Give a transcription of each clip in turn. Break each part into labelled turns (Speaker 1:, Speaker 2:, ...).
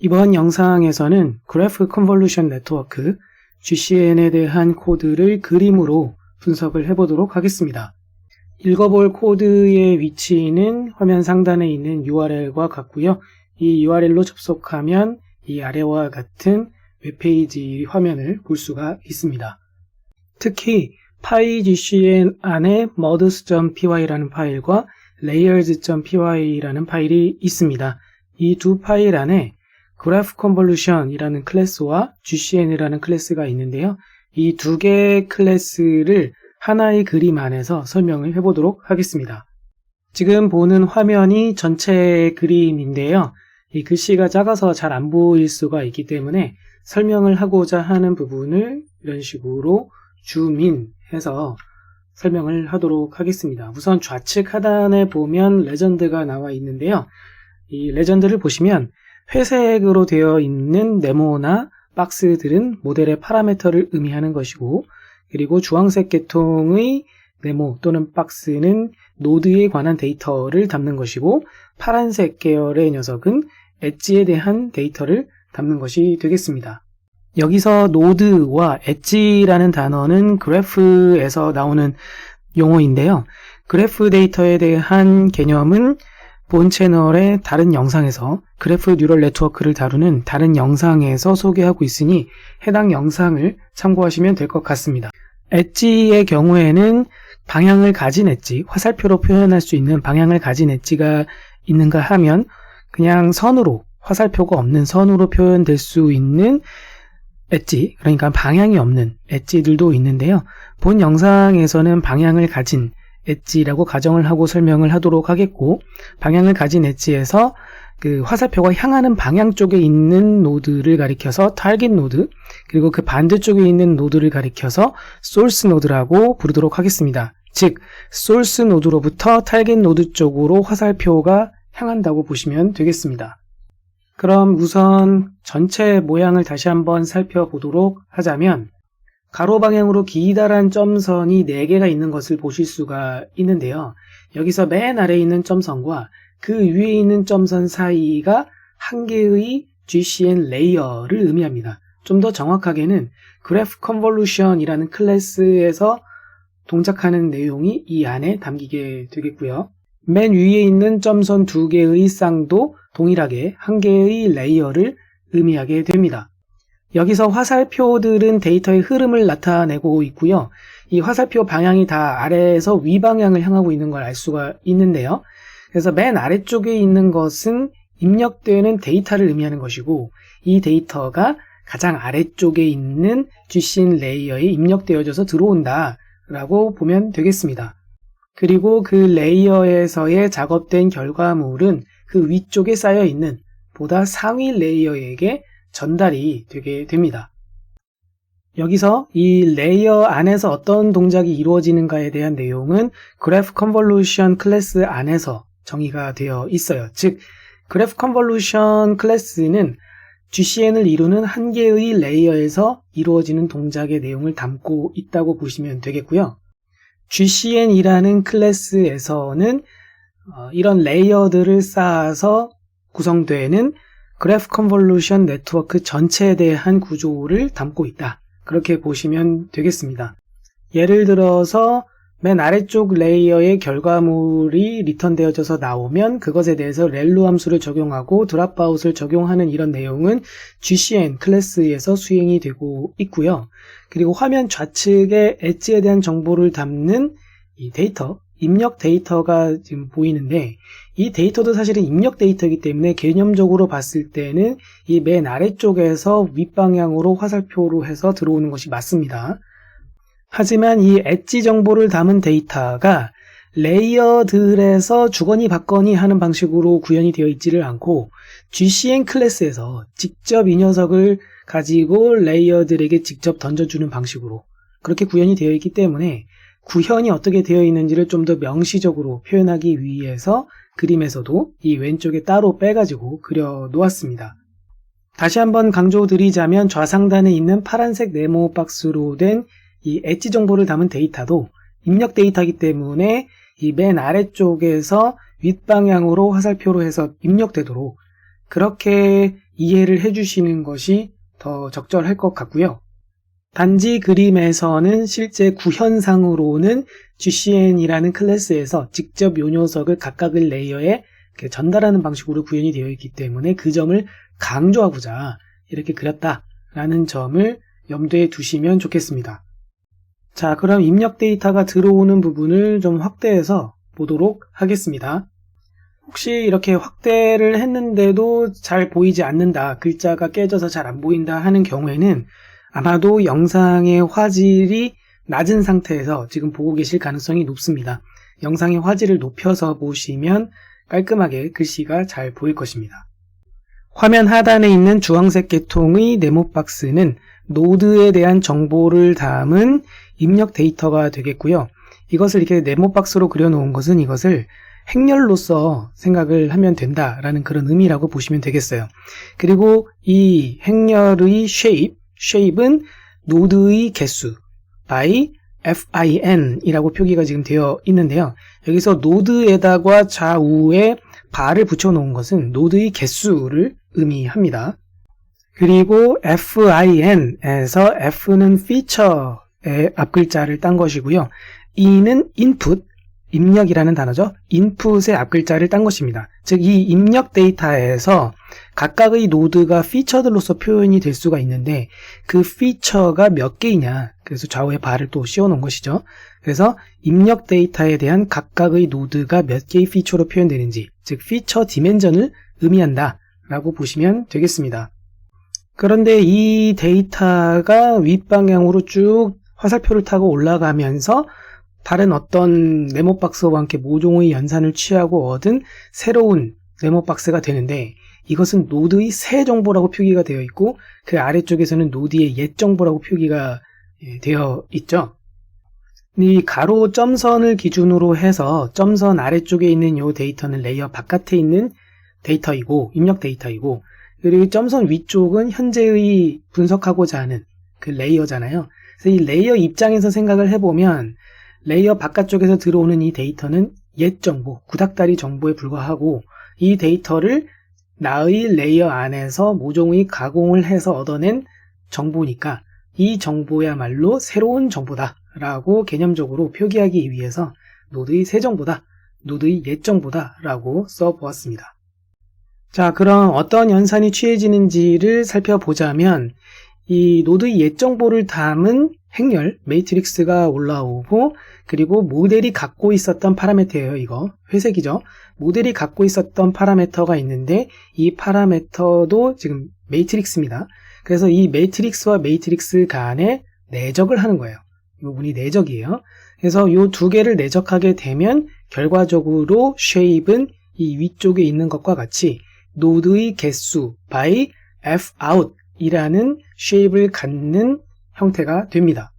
Speaker 1: 이번 영상에서는 그래프 컨볼루션 네트워크 GCN에 대한 코드를 그림으로 분석을 해보도록 하겠습니다. 읽어볼 코드의 위치는 화면 상단에 있는 URL과 같고요. 이 URL로 접속하면 이 아래와 같은 웹페이지 화면을 볼 수가 있습니다. 특히 PyGCN 안에 mods.py라는 파일과 layers.py라는 파일이 있습니다. 이 두 파일 안에 Graph Convolution이라는 클래스와 GCN이라는 클래스가 있는데요. 이 두 개의 클래스를 하나의 그림 안에서 설명을 해보도록 하겠습니다. 지금 보는 화면이 전체 그림인데요. 이 글씨가 작아서 잘 안 보일 수가 있기 때문에 설명을 하고자 하는 부분을 이런 식으로 줌인 해서 설명을 하도록 하겠습니다. 우선 좌측 하단에 보면 레전드가 나와 있는데요. 이 레전드를 보시면 회색으로 되어 있는 네모나 박스들은 모델의 파라메터를 의미하는 것이고 그리고 주황색 계통의 네모 또는 박스는 노드에 관한 데이터를 담는 것이고 파란색 계열의 녀석은 엣지에 대한 데이터를 담는 것이 되겠습니다. 여기서 노드와 엣지라는 단어는 그래프에서 나오는 용어인데요. 그래프 데이터에 대한 개념은 본 채널의 다른 영상에서 그래프 뉴럴 네트워크를 다루는 다른 영상에서 소개하고 있으니 해당 영상을 참고하시면 될 것 같습니다. 엣지의 경우에는 방향을 가진 엣지, 화살표로 표현할 수 있는 방향을 가진 엣지가 있는가 하면 그냥 선으로, 화살표가 없는 선으로 표현될 수 있는 엣지, 그러니까 방향이 없는 엣지들도 있는데요. 본 영상에서는 방향을 가진 엣지라고 가정을 하고 설명을 하도록 하겠고, 방향을 가진 엣지에서 그 화살표가 향하는 방향 쪽에 있는 노드를 가리켜서 타겟 노드, 그리고 그 반대쪽에 있는 노드를 가리켜서 소스 노드라고 부르도록 하겠습니다. 즉, 소스 노드로부터 타겟 노드 쪽으로 화살표가 향한다고 보시면 되겠습니다. 그럼 우선 전체 모양을 다시 한번 살펴보도록 하자면 가로 방향으로 기다란 점선이 4개가 있는 것을 보실 수가 있는데요. 여기서 맨 아래에 있는 점선과 그 위에 있는 점선 사이가 한 개의 GCN 레이어를 의미합니다. 좀 더 정확하게는 그래프 컨볼루션이라는 클래스에서 동작하는 내용이 이 안에 담기게 되겠고요. 맨 위에 있는 점선 두 개의 쌍도 동일하게 한 개의 레이어를 의미하게 됩니다. 여기서 화살표들은 데이터의 흐름을 나타내고 있고요. 이 화살표 방향이 다 아래에서 위 방향을 향하고 있는 걸 알 수가 있는데요. 그래서 맨 아래쪽에 있는 것은 입력되는 데이터를 의미하는 것이고 이 데이터가 가장 아래쪽에 있는 GCN 레이어에 입력되어져서 들어온다 라고 보면 되겠습니다. 그리고 그 레이어에서의 작업된 결과물은 그 위쪽에 쌓여 있는 보다 상위 레이어에게 전달이 되게 됩니다. 여기서 이 레이어 안에서 어떤 동작이 이루어지는가에 대한 내용은 그래프 컨볼루션 클래스 안에서 정의가 되어 있어요. 즉, 그래프 컨볼루션 클래스는 GCN을 이루는 한 개의 레이어에서 이루어지는 동작의 내용을 담고 있다고 보시면 되겠고요. GCN이라는 클래스에서는 어, 이런 레이어들을 쌓아서 구성되는 그래프 컨볼루션 네트워크 전체에 대한 구조를 담고 있다. 그렇게 보시면 되겠습니다. 예를 들어서 맨 아래쪽 레이어의 결과물이 리턴되어져서 나오면 그것에 대해서 렐루 함수를 적용하고 드랍아웃을 적용하는 이런 내용은 GCN 클래스에서 수행이 되고 있고요. 그리고 화면 좌측에 엣지에 대한 정보를 담는 이 데이터, 입력 데이터가 지금 보이는데 이 데이터도 사실은 입력 데이터이기 때문에 개념적으로 봤을 때는 이 맨 아래쪽에서 윗방향으로 화살표로 해서 들어오는 것이 맞습니다. 하지만 이 엣지 정보를 담은 데이터가 레이어들에서 주거니 받거니 하는 방식으로 구현이 되어 있지를 않고 GCN 클래스에서 직접 이 녀석을 가지고 레이어들에게 직접 던져주는 방식으로 그렇게 구현이 되어 있기 때문에 구현이 어떻게 되어 있는지를 좀 더 명시적으로 표현하기 위해서 그림에서도 이 왼쪽에 따로 빼가지고 그려 놓았습니다. 다시 한번 강조드리자면 좌상단에 있는 파란색 네모 박스로 된 이 엣지 정보를 담은 데이터도 입력 데이터이기 때문에 이 맨 아래쪽에서 윗방향으로 화살표로 해서 입력되도록 그렇게 이해를 해주시는 것이 더 적절할 것 같고요. 단지 그림에서는 실제 구현상으로는 GCN이라는 클래스에서 직접 요 녀석을 각각의 레이어에 전달하는 방식으로 구현이 되어 있기 때문에 그 점을 강조하고자 이렇게 그렸다라는 점을 염두에 두시면 좋겠습니다. 자, 그럼 입력 데이터가 들어오는 부분을 좀 확대해서 보도록 하겠습니다. 혹시 이렇게 확대를 했는데도 잘 보이지 않는다, 글자가 깨져서 잘 안 보인다 하는 경우에는 아마도 영상의 화질이 낮은 상태에서 지금 보고 계실 가능성이 높습니다. 영상의 화질을 높여서 보시면 깔끔하게 글씨가 잘 보일 것입니다. 화면 하단에 있는 주황색 계통의 네모 박스는 노드에 대한 정보를 담은 입력 데이터가 되겠고요. 이것을 이렇게 네모 박스로 그려놓은 것은 이것을 행렬로서 생각을 하면 된다라는 그런 의미라고 보시면 되겠어요. 그리고 이 행렬의 shape, shape은 노드의 개수, by fin이라고 표기가 지금 되어 있는데요. 여기서 노드에다가 좌우에 바를 붙여놓은 것은 노드의 개수를 의미합니다. 그리고 fin에서 f는 feature의 앞글자를 딴 것이고요. e는 input, 입력이라는 단어죠. input의 앞글자를 딴 것입니다. 즉, 이 입력 데이터에서 각각의 노드가 피처들로서 표현이 될 수가 있는데 그 피처가 몇 개이냐. 그래서 좌우에 바를 또 씌워 놓은 것이죠. 그래서 입력 데이터에 대한 각각의 노드가 몇 개의 피처로 표현되는지, 즉, 피처 디멘전을 의미한다. 라고 보시면 되겠습니다. 그런데 이 데이터가 윗방향으로 쭉 화살표를 타고 올라가면서 다른 어떤 네모 박스와 함께 모종의 연산을 취하고 얻은 새로운 네모 박스가 되는데 이것은 노드의 새 정보라고 표기가 되어 있고 그 아래쪽에서는 노드의 옛 정보라고 표기가 예, 되어 있죠. 이 가로 점선을 기준으로 해서 점선 아래쪽에 있는 이 데이터는 레이어 바깥에 있는 데이터이고 입력 데이터이고 그리고 점선 위쪽은 현재의 분석하고자 하는 그 레이어잖아요. 그래서 이 레이어 입장에서 생각을 해보면 레이어 바깥쪽에서 들어오는 이 데이터는 옛 정보, 구닥다리 정보에 불과하고 이 데이터를 나의 레이어 안에서 모종의 가공을 해서 얻어낸 정보니까 이 정보야말로 새로운 정보다 라고 개념적으로 표기하기 위해서 노드의 새 정보다, 노드의 옛 정보다 라고 써보았습니다. 자, 그럼 어떤 연산이 취해지는지를 살펴보자면 이 노드의 옛 정보를 담은 행렬, 매트릭스가 올라오고 그리고 모델이 갖고 있었던 파라메터예요. 이거 회색이죠. 모델이 갖고 있었던 파라메터가 있는데 이 파라메터도 지금 매트릭스입니다. 그래서 이 매트릭스와 매트릭스 간에 내적을 하는 거예요. 이 부분이 내적이에요. 그래서 이 두 개를 내적하게 되면 결과적으로 쉐입은 이 위쪽에 있는 것과 같이 노드의 개수 by f out 이라는 쉐입을 갖는 형태가 됩니다.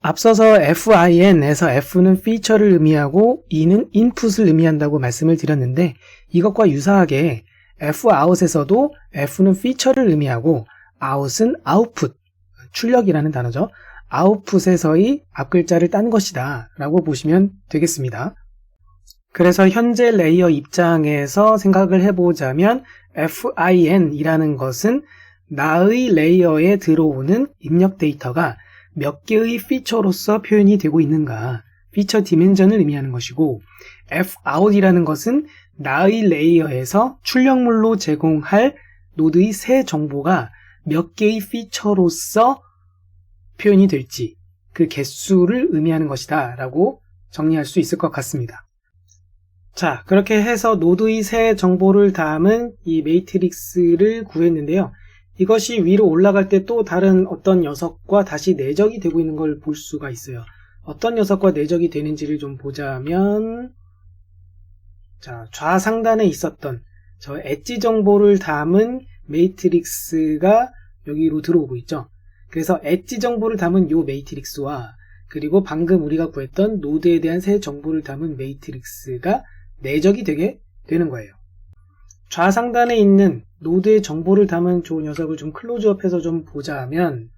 Speaker 1: 앞서서 fin에서 f는 feature를 의미하고 e는 input을 의미한다고 말씀을 드렸는데 이것과 유사하게 fout에서도 f는 feature를 의미하고 out은 output, 출력이라는 단어죠. output에서의 앞글자를 딴 것이다 라고 보시면 되겠습니다. 그래서 현재 레이어 입장에서 생각을 해보자면 fin이라는 것은 나의 레이어에 들어오는 입력 데이터가 몇 개의 피처로서 표현이 되고 있는가 피처 디멘전을 의미하는 것이고 fout이라는 것은 나의 레이어에서 출력물로 제공할 노드의 새 정보가 몇 개의 피처로서 표현이 될지 그 개수를 의미하는 것이다 라고 정리할 수 있을 것 같습니다. 자, 그렇게 해서 노드의 새 정보를 담은 이 메이트릭스를 구했는데요. 이것이 위로 올라갈 때 또 다른 어떤 녀석과 다시 내적이 되고 있는 걸 볼 수가 있어요. 어떤 녀석과 내적이 되는지를 좀 보자면 자, 좌상단에 있었던 저 엣지 정보를 담은 메이트릭스가 여기로 들어오고 있죠. 그래서 엣지 정보를 담은 요 메이트릭스와 그리고 방금 우리가 구했던 노드에 대한 새 정보를 담은 메이트릭스가 내적이 되게 되는 거예요. 좌상단에 있는 노드의 정보를 담은 저 녀석을 좀 클로즈업해서 좀 보자면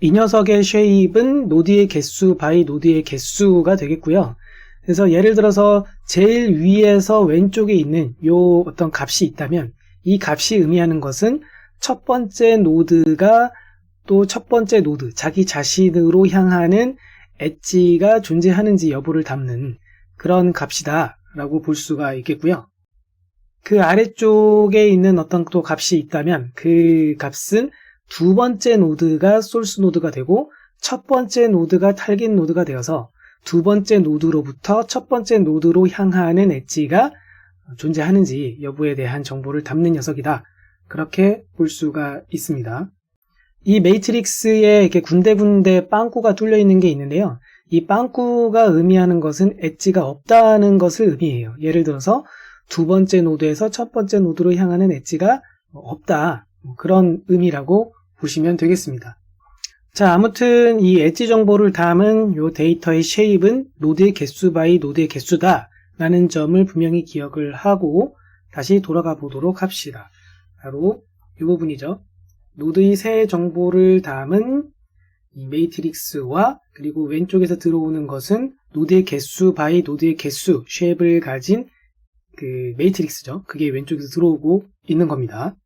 Speaker 1: 이 녀석의 쉐입은 노드의 개수 바이 노드의 개수가 되겠고요. 그래서 예를 들어서 제일 위에서 왼쪽에 있는 요 어떤 값이 있다면 이 값이 의미하는 것은 첫 번째 노드가 또 첫 번째 노드, 자기 자신으로 향하는 엣지가 존재하는지 여부를 담는 그런 값이다 라고 볼 수가 있겠고요. 그 아래쪽에 있는 어떤 또 값이 있다면 그 값은 두 번째 노드가 소스 노드가 되고 첫 번째 노드가 탈깃 노드가 되어서 두 번째 노드로부터 첫 번째 노드로 향하는 엣지가 존재하는지 여부에 대한 정보를 담는 녀석이다. 그렇게 볼 수가 있습니다. 이 메이트릭스에 이렇게 군데군데 빵꾸가 뚫려 있는 게 있는데요. 이 빵꾸가 의미하는 것은 엣지가 없다는 것을 의미해요. 예를 들어서 두 번째 노드에서 첫 번째 노드로 향하는 엣지가 없다. 뭐 그런 의미라고 보시면 되겠습니다. 자, 아무튼 이 엣지 정보를 담은 이 데이터의 쉐입은 노드의 개수 바이 노드의 개수다. 라는 점을 분명히 기억을 하고 다시 돌아가 보도록 합시다. 바로 이 부분이죠. 노드의 새 정보를 담은 이 메이트릭스와 그리고 왼쪽에서 들어오는 것은 노드의 개수 바이 노드의 개수 쉐입을 가진 그 메이트릭스죠. 그게 왼쪽에서 들어오고 있는 겁니다.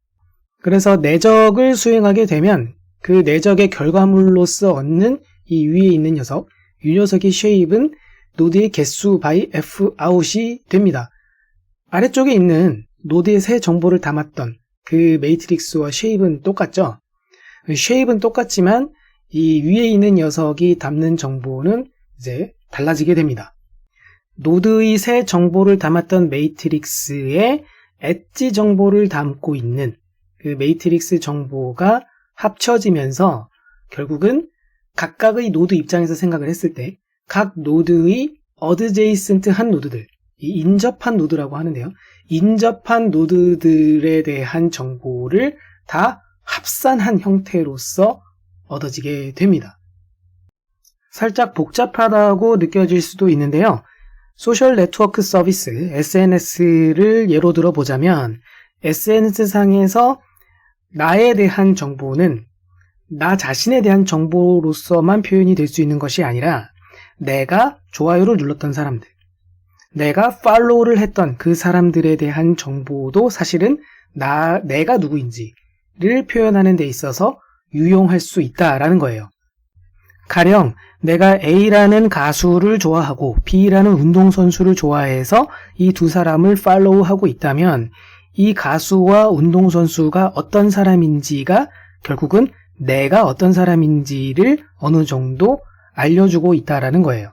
Speaker 1: 그래서 내적을 수행하게 되면 그 내적의 결과물로서 얻는 이 위에 있는 녀석, 이 녀석의 쉐입은 노드의 개수 by f out이 됩니다. 아래쪽에 있는 노드의 새 정보를 담았던 그 메이트릭스와 쉐입은 똑같죠? 쉐입은 똑같지만 이 위에 있는 녀석이 담는 정보는 이제 달라지게 됩니다. 노드의 새 정보를 담았던 메이트릭스에 엣지 정보를 담고 있는 그 메이트릭스 정보가 합쳐지면서 결국은 각각의 노드 입장에서 생각을 했을 때 각 노드의 어드제이센트한 노드들, 이 인접한 노드라고 하는데요. 인접한 노드들에 대한 정보를 다 합산한 형태로서 얻어지게 됩니다. 살짝 복잡하다고 느껴질 수도 있는데요. 소셜 네트워크 서비스, SNS를 예로 들어 보자면, SNS상에서 나에 대한 정보는 나 자신에 대한 정보로서만 표현이 될 수 있는 것이 아니라, 내가 좋아요를 눌렀던 사람들, 내가 팔로우를 했던 그 사람들에 대한 정보도 사실은 나, 내가 누구인지를 표현하는 데 있어서 유용할 수 있다라는 거예요. 가령 내가 A라는 가수를 좋아하고 B라는 운동선수를 좋아해서 이 두 사람을 팔로우하고 있다면 이 가수와 운동선수가 어떤 사람인지가 결국은 내가 어떤 사람인지를 어느 정도 알려주고 있다라는 거예요.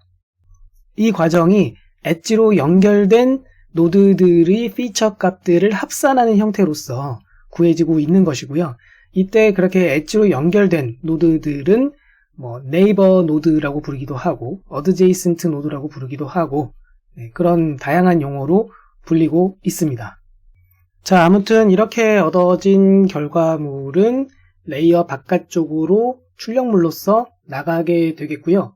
Speaker 1: 이 과정이 엣지로 연결된 노드들의 피처 값들을 합산하는 형태로서 구해지고 있는 것이고요. 이때 그렇게 엣지로 연결된 노드들은 뭐 네이버 노드라고 부르기도 하고 어드제이슨트 노드라고 부르기도 하고 네, 그런 다양한 용어로 불리고 있습니다. 자 아무튼 이렇게 얻어진 결과물은 레이어 바깥쪽으로 출력물로서 나가게 되겠고요.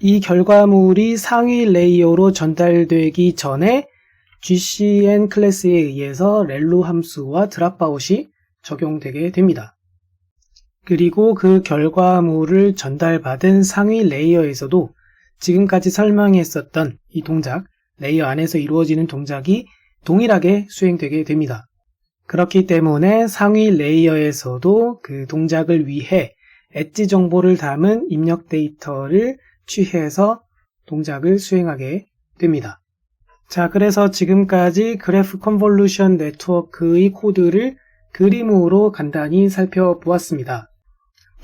Speaker 1: 이 결과물이 상위 레이어로 전달되기 전에 GCN 클래스에 의해서 렐루 함수와 드랍아웃이 적용되게 됩니다. 그리고 그 결과물을 전달받은 상위 레이어에서도 지금까지 설명했었던 이 동작, 레이어 안에서 이루어지는 동작이 동일하게 수행되게 됩니다. 그렇기 때문에 상위 레이어에서도 그 동작을 위해 엣지 정보를 담은 입력 데이터를 취해서 동작을 수행하게 됩니다. 자, 그래서 지금까지 그래프 컨볼루션 네트워크의 코드를 그림으로 간단히 살펴보았습니다.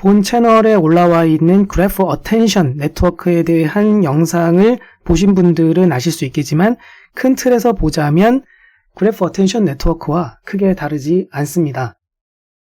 Speaker 1: 본 채널에 올라와 있는 그래프 어텐션 네트워크에 대한 영상을 보신 분들은 아실 수 있겠지만 큰 틀에서 보자면 그래프 어텐션 네트워크와 크게 다르지 않습니다.